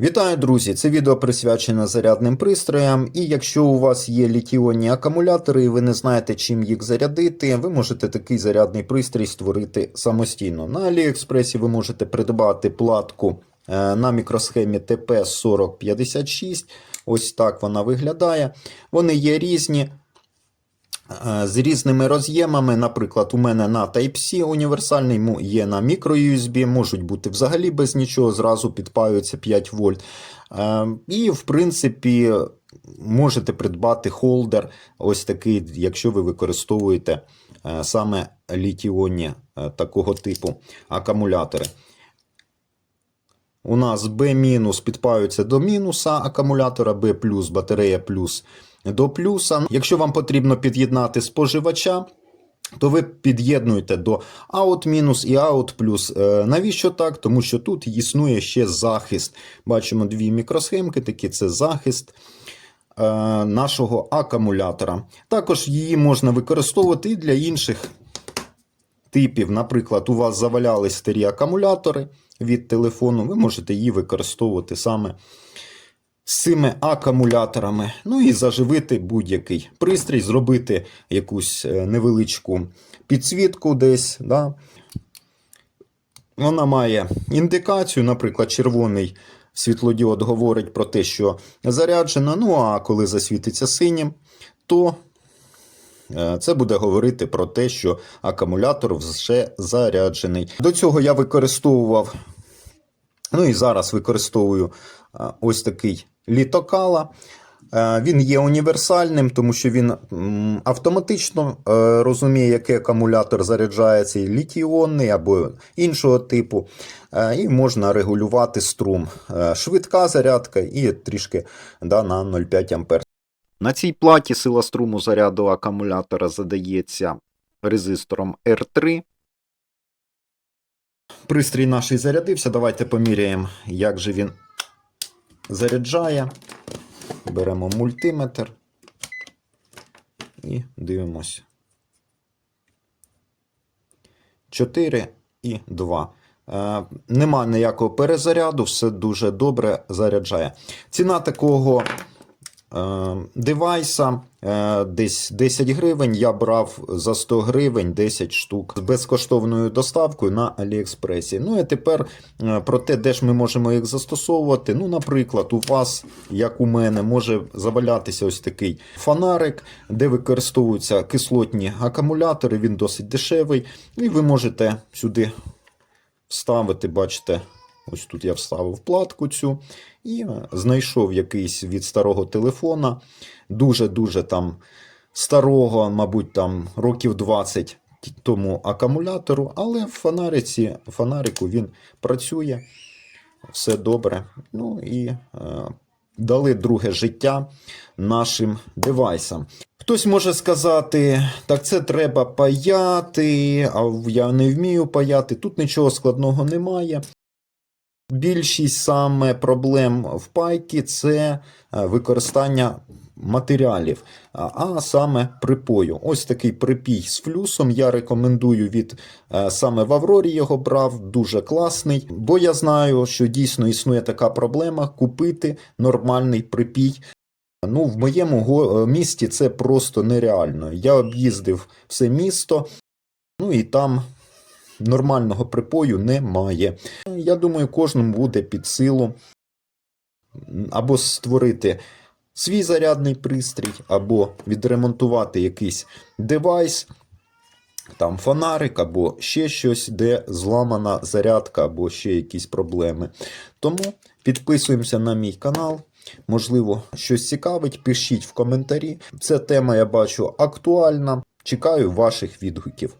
Вітаю, друзі! Це відео присвячене зарядним пристроям. І якщо у вас є літіонні акумулятори і ви не знаєте, чим їх зарядити, ви можете такий зарядний пристрій створити самостійно. На Аліекспресі ви можете придбати платку е, на мікросхемі TP4056. Ось так вона виглядає. Вони є різні. Е, З різними роз'ємами, наприклад, у мене на Type-C універсальний, є на microUSB, можуть бути взагалі без нічого, зразу підпаються 5 вольт. Е, І, в принципі, можете придбати холдер, ось такий, якщо ви використовуєте е, саме літіонні такого типу акумулятори. У нас B- підпаються до мінуса акумулятора, B+, батарея плюс до плюса. Якщо вам потрібно під'єднати споживача, то ви під'єднуєте до out мінус і out плюс. Е, Навіщо так? Тому що тут існує ще захист. Бачимо дві мікросхемки, такі це захист е, нашого акумулятора. Також її можна використовувати і для інших типів. Наприклад, у вас завалялись старі акумулятори від телефону, ви можете її використовувати саме з цими акумуляторами. Ну і заживити будь-який пристрій, зробити якусь е, невеличку підсвітку десь. Да? Вона має індикацію, наприклад, червоний світлодіод говорить про те, що заряджена. Ну а коли засвітиться синім, то Е, Це буде говорити про те, що акумулятор вже заряджений. До цього я використовував, ну і зараз використовую ось такий літокала. Е, Він є універсальним, тому що він автоматично е, розуміє, який акумулятор заряджається, і літіонний або іншого типу. Е, І можна регулювати струм. Швидка зарядка і трішки да, на 0,5 ампер. На цій платі сила струму заряду акумулятора задається резистором R3. Пристрій наш і зарядився. Давайте поміряємо, як же він заряджає. Беремо мультиметр і дивимося. 4 і 2. Е, нема ніякого перезаряду, все дуже добре заряджає. Ціна такого девайса е, десь 10 гривень. Я брав за 100 гривень 10 штук з безкоштовною доставкою на Аліекспресі. Ну і тепер е, про те, де ж ми можемо їх застосовувати. Ну, наприклад, у вас, як у мене, може завалятися ось такий фонарик, де використовуються кислотні акумулятори. Він досить дешевий, і ви можете сюди вставити, бачите. Ось тут я вставив платку цю і знайшов якийсь від старого телефона, дуже-дуже там старого, мабуть, там років 20 тому акумулятору, але в фонариці, фонарику він працює, все добре. Ну і е, дали друге життя нашим девайсам. Хтось може сказати, так це треба паяти, а я не вмію паяти. Тут нічого складного немає. Більшість саме проблем в пайки це е, використання матеріалів, а саме припою. Ось такий припій з флюсом. Я рекомендую від е, саме в Аврорі його брав, дуже класний, бо я знаю, що дійсно існує така проблема купити нормальний припій. Ну, в моєму е, місті це просто нереально. Я об'їздив все місто, ну і там нормального припою немає. Я думаю, кожному буде під силу або створити свій зарядний пристрій, або відремонтувати якийсь девайс, там фонарик, або ще щось, де зламана зарядка, або ще якісь проблеми. Тому підписуємося на мій канал. Можливо, щось цікавить, пишіть в коментарі. Ця тема, я бачу, актуальна. Чекаю ваших відгуків.